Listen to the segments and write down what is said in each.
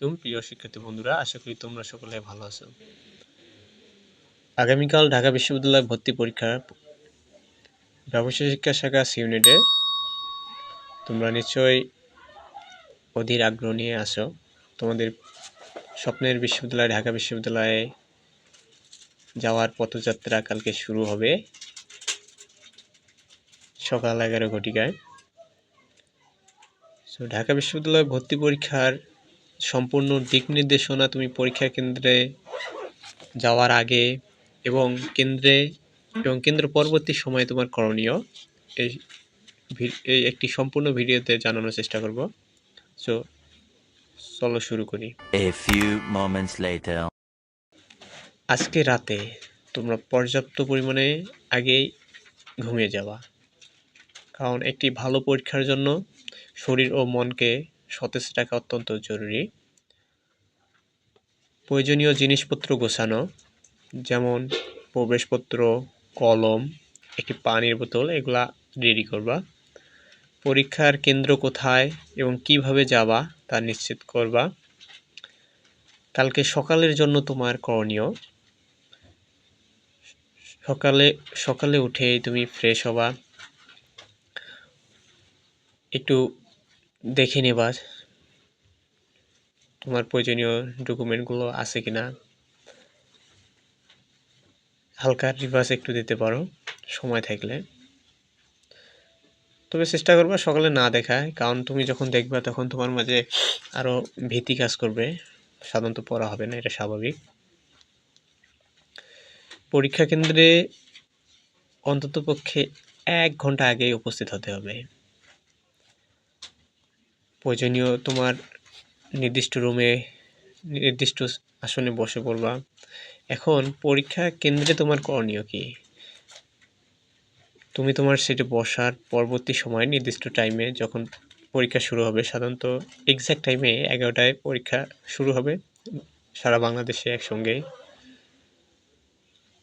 আলাইকুম, প্রিয় শিক্ষার্থী বন্ধুরা, আশা করি তোমরা সকলে ভালো আছো। আগামীকাল ঢাকা বিশ্ববিদ্যালয় ভর্তি পরীক্ষার ব্যবসায় শিক্ষা শাখা সি ইউনিটে তোমরা নিশ্চয়ই অধীর আগ্রহ নিয়ে আসো তোমাদের স্বপ্নের বিশ্ববিদ্যালয়, ঢাকা বিশ্ববিদ্যালয়ে যাওয়ার পথযাত্রা কালকে শুরু হবে সকাল এগারো ঘটিকায়। সো ঢাকা বিশ্ববিদ্যালয় ভর্তি পরীক্ষার সম্পূর্ণ দিক নির্দেশনা তুমি পরীক্ষা কেন্দ্রে যাওয়ার আগে এবং কেন্দ্রে এবং কেন্দ্র পরবর্তী সময়ে তোমার করণীয় এই এই একটি সম্পূর্ণ ভিডিওতে জানানোর চেষ্টা করব। সো চলো শুরু করি. আজকে রাতে তোমরা পর্যাপ্ত পরিমাণে আগেই ঘুমিয়ে যাওয়া কারণ একটি ভালো পরীক্ষার জন্য শরীর ও মনকে সতেজ রাখা অত্যন্ত জরুরি। প্রয়োজনীয় জিনিসপত্র গোছানো, যেমন প্রবেশপত্র, কলম, একটি পানির বোতল, এগুলা রেডি করবা। পরীক্ষার কেন্দ্র কোথায় এবং কীভাবে যাবা তা নিশ্চিত করবা। কালকে সকালের জন্য তোমার করণীয়, সকালে সকালে উঠে তুমি ফ্রেশ হবা। একটু দেখে নেবা তোমার প্রয়োজনীয় ডকুমেন্টগুলো আছে কিনা। হালকা রিভার্স একটু দিতে পারো, সময় থাকলে। তবে চেষ্টা করবা সকালে না দেখায় কারণ তুমি যখন দেখবা তখন তোমার মাঝে আরও ভীতি কাজ করবে। সাধারণত পড়া হবে না, এটা স্বাভাবিক। পরীক্ষা কেন্দ্রে অন্ততপক্ষে এক ঘণ্টা আগেই উপস্থিত হতে হবে। প্রয়োজনীয় তোমার নির্দিষ্ট রুমে নির্দিষ্ট আসনে বসে পড়বা। এখন পরীক্ষা কেন্দ্রে তোমার করণীয় কি? তুমি তোমার সেটে বসার পরবর্তী সময় নির্দিষ্ট টাইমে যখন পরীক্ষা শুরু হবে, সাধারণত এক্স্যাক্ট টাইমে এগারোটায় পরীক্ষা শুরু হবে সারা বাংলাদেশে একসঙ্গে।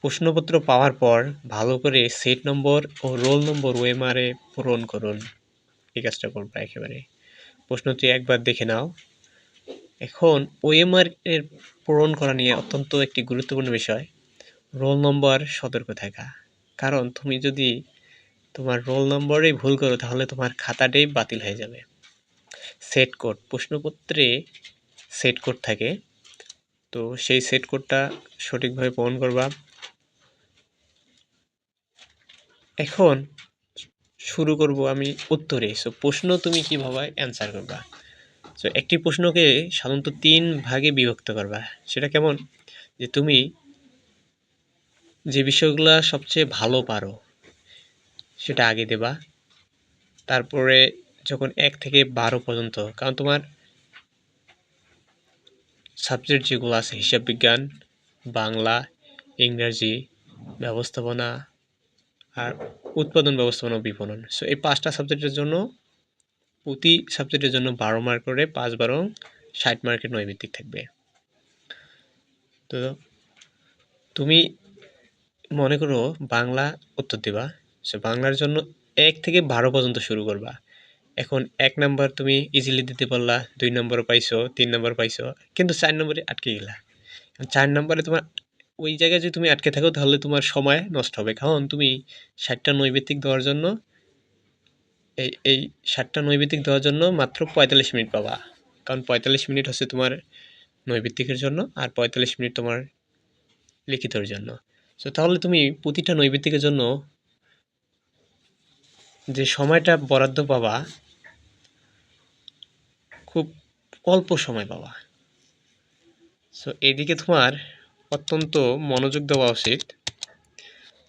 প্রশ্নপত্র পাওয়ার পর ভালো করে সেট নম্বর ও রোল নম্বর ওএমআরে পূরণ করুন। এই কাজটা করবা একেবারে। প্রশ্নটি একবার দেখে নাও। এখন ওএমআর এর পূরণ করা নিয়ে অত্যন্ত একটি গুরুত্বপূর্ণ বিষয়, রোল নম্বর সতর্ক থাকা কারণ তুমি যদি তোমার রোল নম্বরে ভুল করো, তাহলে তোমার খাতাটাই বাতিল হয়ে যাবে। সেট কোড, প্রশ্নপত্রে সেট কোড থাকে। তো সেই সেট কোডটা সঠিকভাবে পূরণ করবা। এখন শুরু করব আমি উত্তরে। সো প্রশ্ন তুমি কীভাবে অ্যান্সার করবা। সো একটি প্রশ্নকে সাধারণত তিন ভাগে বিভক্ত করবা। সেটা কেমন? যে তুমি যে বিষয়গুলো সবচেয়ে ভালো পারো, সেটা আগে দেবা। তারপরে যখন এক থেকে বারো পর্যন্ত, কারণ তোমার সাবজেক্ট যেগুলো আছে, হিসাব বিজ্ঞান, বাংলা, ইংরাজি, ব্যবস্থাপনা, আর উৎপাদন ব্যবস্থাপনা বিপণন। সো এই পাঁচটা সাবজেক্টের জন্য প্রতি সাবজেক্টের জন্য বারো মার্ক করে পাঁচ বারো ষাট মার্কের নৈমিত্তিক থাকবে। তো তুমি মনে করো বাংলা উত্তর দেবা। সো বাংলার জন্য এক থেকে বারো পর্যন্ত শুরু করবা। এখন এক নাম্বার তুমি ইজিলি দিতে পারলা, দুই নম্বর পাইছো, তিন নম্বর পাইছো, কিন্তু চার নম্বরে আটকে গেলা। চার নম্বরে তোমার ওই জায়গায় যদি তুমি আটকে থাকো, তাহলে তোমার সময় নষ্ট হবে। কারণ তুমি ষাটটা নৈবেতিক দেওয়ার জন্য, এই এই ষাটটা নৈবেতিক দেওয়ার জন্য মাত্র পঁয়তাল্লিশ মিনিট পাবা। কারণ পঁয়তাল্লিশ মিনিট হচ্ছে তোমার নৈবেতিকের জন্য আর পঁয়তাল্লিশ মিনিট তোমার লিখিতর জন্য। সো তাহলে তুমি প্রতিটা নৈবেতিকের জন্য যে সময়টা বরাদ্দ পাবা, খুব অল্প সময় পাবা। সো এদিকে তোমার অত্যন্ত মনোযোগ দেওয়া উচিত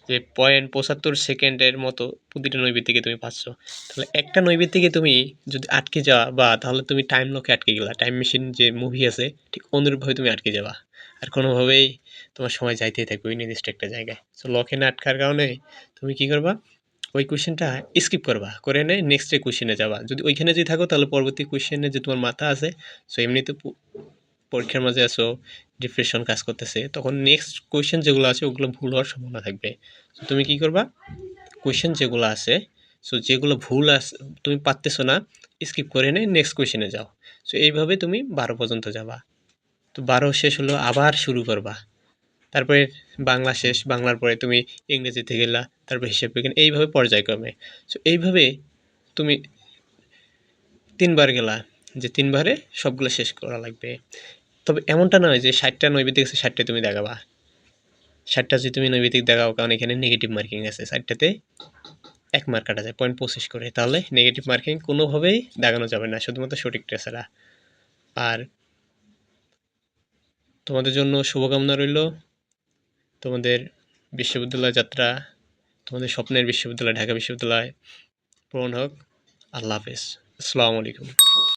যে পয়েন্ট পঁচাত্তর সেকেন্ডের মতো প্রতিটা নৈবেদ্যিকে তুমি পাচ্ছ। তাহলে একটা নৈবেদ্যিকে তুমি যদি আটকে যাওয়া বা তাহলে তুমি টাইম লকে আটকে গেলা। টাইম মেশিন যে মুভি আছে, ঠিক অনুরূপভাবে তুমি আটকে যাবা। আর কোনোভাবেই তোমার সময় যাইতেই থাকবে ওই নির্দিষ্ট একটা জায়গায়। সো লকে না আটকার কারণে তুমি কি করবা? ওই কোয়েশ্চেনটা স্কিপ করবা। করে এনে নেক্সট কোয়েশ্চেনে যাবা। যদি ওইখানে যদি থাকো, তাহলে পরবর্তী কোয়েশ্চেনে যে তোমার মাথা আছে সো এমনিতে পরীক্ষার মাঝে আসো ডিপ্রেশন কাজ করতেছে, তখন নেক্সট কোয়েশ্চেন যেগুলো আছে ওগুলো ভুল হওয়ার সম্ভাবনা থাকবে। তুমি কি করবা? কোয়েশ্চেন যেগুলো আছে সো যেগুলো ভুল আস, তুমি পারতেছো না স্কিপ করে এনে নেক্সট কোয়েশ্চেনে যাও। সো এইভাবে তুমি বারো পর্যন্ত যাবা। তো বারো শেষ হলো, আবার শুরু করবা। তারপরে বাংলা শেষ, বাংলার পরে তুমি ইংরেজিতে গেলা, তারপর হিসাব বিজ্ঞান, এইভাবে পর্যায়ক্রমে। সো এইভাবে তুমি তিনবার গেলা যে তিনবারে সবগুলো শেষ করা লাগবে। তবে এমনটা নয় যে ষাটটা নৈবেদিক আছে ষাটটা তুমি দেখাবা। ষাটটা যদি তুমি নৈবেদিক দেখাও, কারণ এখানে নেগেটিভ মার্কিং আছে, ষাটটাতে এক মার্ক কাটা যায় পয়েন্ট পঁচিশ করে। তাহলে নেগেটিভ মার্কিং কোনোভাবেই দেখানো যাবে না, শুধুমাত্র সঠিকটা ছাড়া। আর তোমাদের জন্য শুভকামনা রইল। তোমাদের বিশ্ববিদ্যালয় যাত্রা, তোমাদের স্বপ্নের বিশ্ববিদ্যালয়, ঢাকা বিশ্ববিদ্যালয় পূরণ হোক। আল্লাহ হাফেজ। আসসালামু আলাইকুম।